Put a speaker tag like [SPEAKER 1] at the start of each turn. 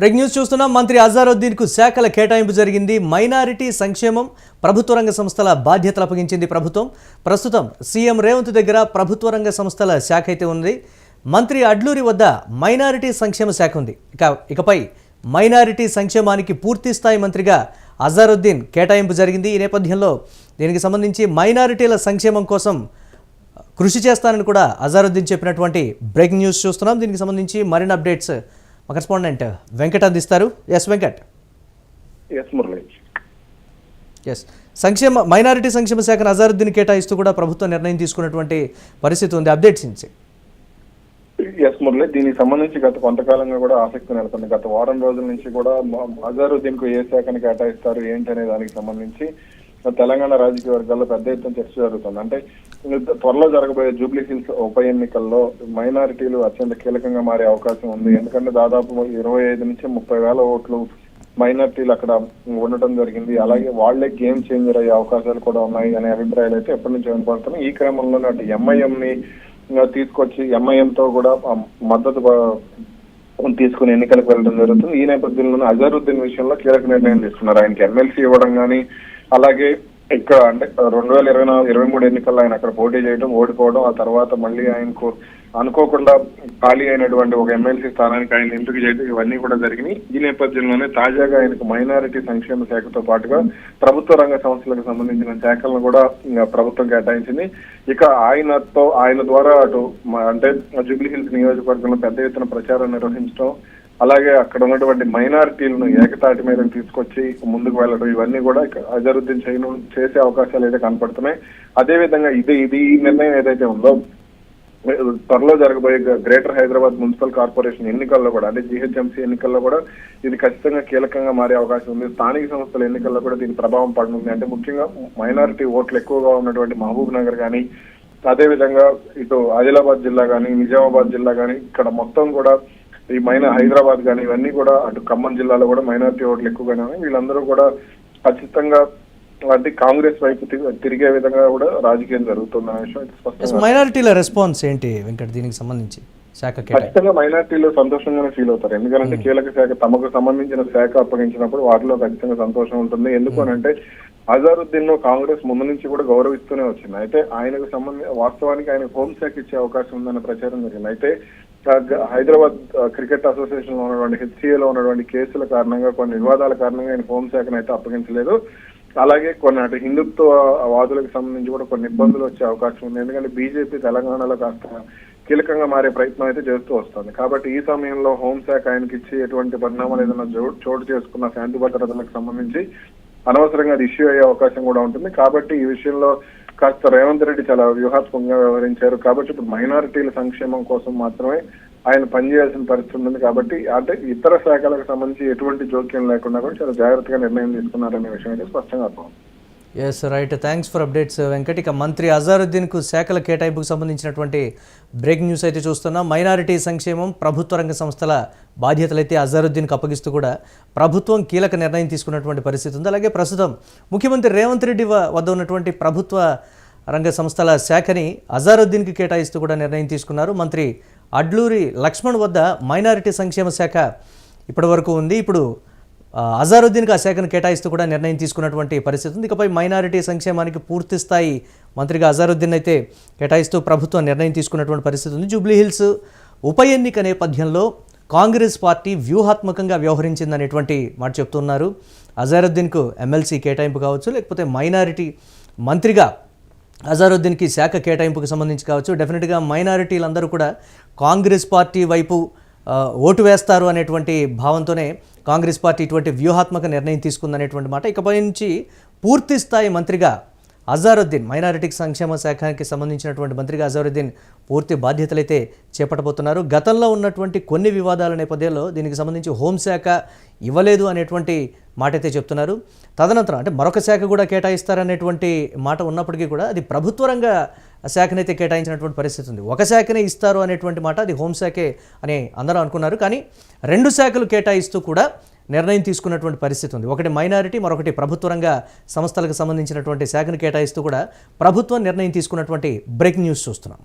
[SPEAKER 1] Break news చూస్తున్నాం. మంత్రి అజారుద్దీన్కు శాఖల కేటాయింపు జరిగింది. మైనారిటీ సంక్షేమం ప్రభుత్వ రంగ సంస్థల బాధ్యతలు అప్పగించింది ప్రభుత్వం. ప్రస్తుతం సీఎం రేవంత్ దగ్గర ప్రభుత్వ రంగ సంస్థల శాఖ అయితే ఉంది. మంత్రి అడ్లూరి వద్ద మైనారిటీ సంక్షేమ శాఖ ఉంది. ఇక ఇకపై మైనారిటీ సంక్షేమానికి పూర్తి స్థాయి మంత్రిగా అజారుద్దీన్ కేటాయింపు జరిగింది. ఈ నేపథ్యంలో దీనికి సంబంధించి మైనారిటీల సంక్షేమం కోసం కృషి చేస్తానని కూడా అజారుద్దీన్ చెప్పినటువంటి బ్రేకింగ్ న్యూస్ చూస్తున్నాం. దీనికి సంబంధించి మరిన్ని అప్డేట్స్ మా కరెస్పాండెంట్ వెంకట్ అందిస్తారు yes Venkat.
[SPEAKER 2] Yes Murali
[SPEAKER 1] yes సంక్షేమ మైనారిటీ సంక్షేమ శాఖను అజారుద్దీన్ కేటాయిస్తూ కూడా ప్రభుత్వం నిర్ణయం తీసుకున్నటువంటి పరిస్థితి ఉంది. అప్డేట్స్ నుంచి
[SPEAKER 2] ఎస్ మురళి దీనికి సంబంధించి గత కొంతకాలంగా కూడా ఆసక్తి నెలకొంది. గత వారం రోజుల నుంచి కూడా అజారుద్దీన్కు ఏ శాఖని కేటాయిస్తారు ఏంటి అనే దానికి సంబంధించి తెలంగాణ రాజకీయ వర్గాల్లో పెద్ద ఎత్తున చర్చ జరుగుతుంది. అంటే త్వరలో జరగబోయే జూబ్లీ హిల్స్ ఉప ఎన్నికల్లో మైనారిటీలు అత్యంత కీలకంగా మారే అవకాశం ఉంది. ఎందుకంటే దాదాపు ఇరవై ఐదు నుంచి ముప్పై వేల ఓట్లు మైనారిటీలు అక్కడ ఉండటం జరిగింది. అలాగే వాళ్ళే గేమ్ చేంజర్ అయ్యే అవకాశాలు కూడా ఉన్నాయి అనే అభిప్రాయాలు అయితే ఎప్పటి నుంచి వినపడుతున్నాయి. ఈ క్రమంలోనే అటు ఎంఐఎం ని తీసుకొచ్చి ఎంఐఎం తో కూడా మద్దతు తీసుకుని ఎన్నికలకు వెళ్ళడం జరుగుతుంది. ఈ నేపథ్యంలోనే అజరుద్దీన్ విషయంలో కీలక నిర్ణయం తీసుకున్నారు. ఆయనకి ఎమ్మెల్సీ ఇవ్వడం కానీ అలాగే ఇక్కడ అంటే రెండు వేల ఇరవై నాలుగు ఇరవై మూడు ఎన్నికల్లో ఆయన అక్కడ పోటీ చేయడం ఓడిపోవడం ఆ తర్వాత మళ్ళీ ఆయనకు అనుకోకుండా ఖాళీ అయినటువంటి ఒక ఎమ్మెల్సీ స్థానానికి ఆయన ఎంపిక చేయడం ఇవన్నీ కూడా జరిగినాయి. ఈ నేపథ్యంలోనే తాజాగా ఆయనకు మైనారిటీ సంక్షేమ శాఖతో పాటుగా ప్రభుత్వ రంగ సంస్థలకు సంబంధించిన శాఖలను కూడా ప్రభుత్వం కేటాయించింది. ఇక ఆయనతో ఆయన ద్వారా అటు అంటే జూబ్లీ హిల్స్ నియోజకవర్గంలో పెద్ద ఎత్తున ప్రచారం నిర్వహించడం అలాగే అక్కడ ఉన్నటువంటి మైనారిటీలను ఏకతాటి మీద తీసుకొచ్చి ముందుకు వెళ్ళడం ఇవన్నీ కూడా అజరుద్దీన్ చేయను చేసే అవకాశాలు అయితే కనపడుతున్నాయి అదేవిధంగా ఇది ఇది ఈ నిర్ణయం ఏదైతే ఉందో త్వరలో జరగబోయే గ్రేటర్ హైదరాబాద్ మున్సిపల్ కార్పొరేషన్ ఎన్నికల్లో కూడా అంటే జీహెచ్ఎంసీ ఎన్నికల్లో కూడా ఇది ఖచ్చితంగా కీలకంగా మారే అవకాశం ఉంది. స్థానిక సంస్థల ఎన్నికల్లో కూడా దీని ప్రభావం పడనుంది అంటే ముఖ్యంగా మైనారిటీ ఓట్లు ఎక్కువగా ఉన్నటువంటి మహబూబ్ నగర్ కానీ అదేవిధంగా ఇటు ఆదిలాబాద్ జిల్లా కానీ నిజామాబాద్ జిల్లా కానీ ఇక్కడ మొత్తం కూడా ఈ మైన హైదరాబాద్ కానీ ఇవన్నీ కూడా అటు ఖమ్మం జిల్లాలో కూడా మైనారిటీ ఓట్లు ఎక్కువగానే ఉన్నాయి. వీళ్ళందరూ కూడా ఖచ్చితంగా అంటే కాంగ్రెస్ వైపు తిరిగే విధంగా కూడా రాజకీయం జరుగుతుందనే విషయం అయితే
[SPEAKER 1] ఎస్
[SPEAKER 2] స్పష్టంగా
[SPEAKER 1] మైనారిటీల రెస్పాన్స్ ఏంటి వెంకట్ దీనికి సంబంధించి
[SPEAKER 2] ఖచ్చితంగా మైనార్టీలు సంతోషంగానే ఫీల్ అవుతారు. ఎందుకంటే కీలక శాఖ తమకు సంబంధించిన శాఖ అప్పగించినప్పుడు వాటిలో ఖచ్చితంగా సంతోషం ఉంటుంది. ఎందుకు అని అంటే అజారుద్దీన్ను కాంగ్రెస్ ముందు నుంచి కూడా గౌరవిస్తూనే వచ్చింది. అయితే ఆయనకు సంబంధించి వాస్తవానికి ఆయన హోంశాఖ ఇచ్చే అవకాశం ఉందన్న ప్రచారం జరిగింది. అయితే హైదరాబాద్ క్రికెట్ అసోసియేషన్లో ఉన్నటువంటి HCA లో ఉన్నటువంటి కేసుల కారణంగా కొన్ని వివాదాల కారణంగా ఆయన హోంశాఖను అయితే అప్పగించలేదు. అలాగే కొన్ని అటు హిందుత్వ వాదులకు సంబంధించి కూడా కొన్ని ఇబ్బందులు వచ్చే అవకాశం ఉంది. ఎందుకంటే బీజేపీ తెలంగాణలో కాస్త కీలకంగా మారే ప్రయత్నం అయితే చేస్తూ వస్తుంది. కాబట్టి ఈ సమయంలో హోంశాఖ ఆయనకి ఇచ్చి ఎటువంటి పరిణామాలు ఏదైనా చోటు చేసుకున్న శాంతి భద్రతలకు సంబంధించి అనవసరంగా అది ఇష్యూ అయ్యే అవకాశం కూడా ఉంటుంది. కాబట్టి ఈ విషయంలో కాస్త రేవంత్ రెడ్డి చాలా వ్యూహాత్మకంగా వ్యవహరించారు. కాబట్టి ఇప్పుడు మైనారిటీల సంక్షేమం కోసం మాత్రమే ఆయన పనిచేయాల్సిన పరిస్థితి ఉంటుంది కాబట్టి అంటే ఇతర శాఖలకు సంబంధించి ఎటువంటి జోక్యం లేకుండా కూడా చాలా జాగ్రత్తగా నిర్ణయం తీసుకున్నారనే విషయం అయితే స్పష్టంగా అర్థం
[SPEAKER 1] yes right thanks for updates Venkat ఇక మంత్రి అజారుద్దీన్కు శాఖల కేటాయింపుకు సంబంధించినటువంటి బ్రేకింగ్ న్యూస్ అయితే చూస్తున్నాం. మైనారిటీ సంక్షేమం ప్రభుత్వ రంగ సంస్థల బాధ్యతలు అయితే అజారుద్దీన్కి అప్పగిస్తూ కూడా ప్రభుత్వం కీలక నిర్ణయం తీసుకున్నటువంటి పరిస్థితి ఉంది. అలాగే ప్రస్తుతం ముఖ్యమంత్రి రేవంత్ రెడ్డి వద్ద ఉన్నటువంటి ప్రభుత్వ రంగ సంస్థల శాఖని అజారుద్దీన్కి కేటాయిస్తూ కూడా నిర్ణయం తీసుకున్నారు. మంత్రి అడ్లూరి లక్ష్మణ్ వద్ద మైనారిటీ సంక్షేమ శాఖ ఇప్పటివరకు ఉంది. ఇప్పుడు అజారుద్దీన్కి ఆ శాఖను కేటాయిస్తూ కూడా నిర్ణయం తీసుకున్నటువంటి పరిస్థితి ఉంది. ఇకపై మైనారిటీ సంక్షేమానికి పూర్తి స్థాయి మంత్రిగా అజారుద్దీన్ అయితే కేటాయిస్తూ ప్రభుత్వం నిర్ణయం తీసుకున్నటువంటి పరిస్థితి ఉంది. జూబ్లీహిల్స్ ఉప ఎన్నిక నేపథ్యంలో కాంగ్రెస్ పార్టీ వ్యూహాత్మకంగా వ్యవహరించిందనేటువంటి మాట చెప్తున్నారు. అజారుద్దీన్కు ఎమ్మెల్సీ కేటాయింపు కావచ్చు లేకపోతే మైనారిటీ మంత్రిగా అజారుద్దీన్కి శాఖ కేటాయింపుకు సంబంధించి కావచ్చు. డెఫినెట్గా మైనారిటీలందరూ కూడా కాంగ్రెస్ పార్టీ వైపు ఓటు వేస్తారు అనేటువంటి భావంతోనే కాంగ్రెస్ పార్టీ ఇటువంటి వ్యూహాత్మక నిర్ణయం తీసుకుందనేటువంటి మాట. ఇకపై నుంచి పూర్తి స్థాయి మంత్రిగా అజారుద్దీన్ మైనారిటీ సంక్షేమ శాఖకి సంబంధించినటువంటి మంత్రిగా అజారుద్దీన్ పూర్తి బాధ్యతలైతే చేపట్టబోతున్నారు. గతంలో ఉన్నటువంటి కొన్ని వివాదాల నేపథ్యంలో దీనికి సంబంధించి హోంశాఖ ఇవ్వలేదు అనేటువంటి మాట అయితే చెప్తున్నారు. తదనంతరం అంటే మరొక శాఖ కూడా కేటాయిస్తారనేటువంటి మాట ఉన్నప్పటికీ కూడా అది ప్రభుత్వ రంగ శాఖనైతే కేటాయించినటువంటి పరిస్థితి ఉంది. ఒక శాఖనే ఇస్తారు అనేటువంటి మాట అది హోంశాఖే అని అందరూ అనుకున్నారు. కానీ రెండు శాఖలు కేటాయిస్తూ కూడా నిర్ణయం తీసుకున్నటువంటి పరిస్థితి ఉంది. ఒకటి మైనారిటీ మరొకటి ప్రభుత్వ రంగ సంస్థలకు సంబంధించినటువంటి శాఖను కేటాయిస్తూ కూడా ప్రభుత్వం నిర్ణయం తీసుకున్నటువంటి బ్రేక్ న్యూస్ చూస్తున్నాం.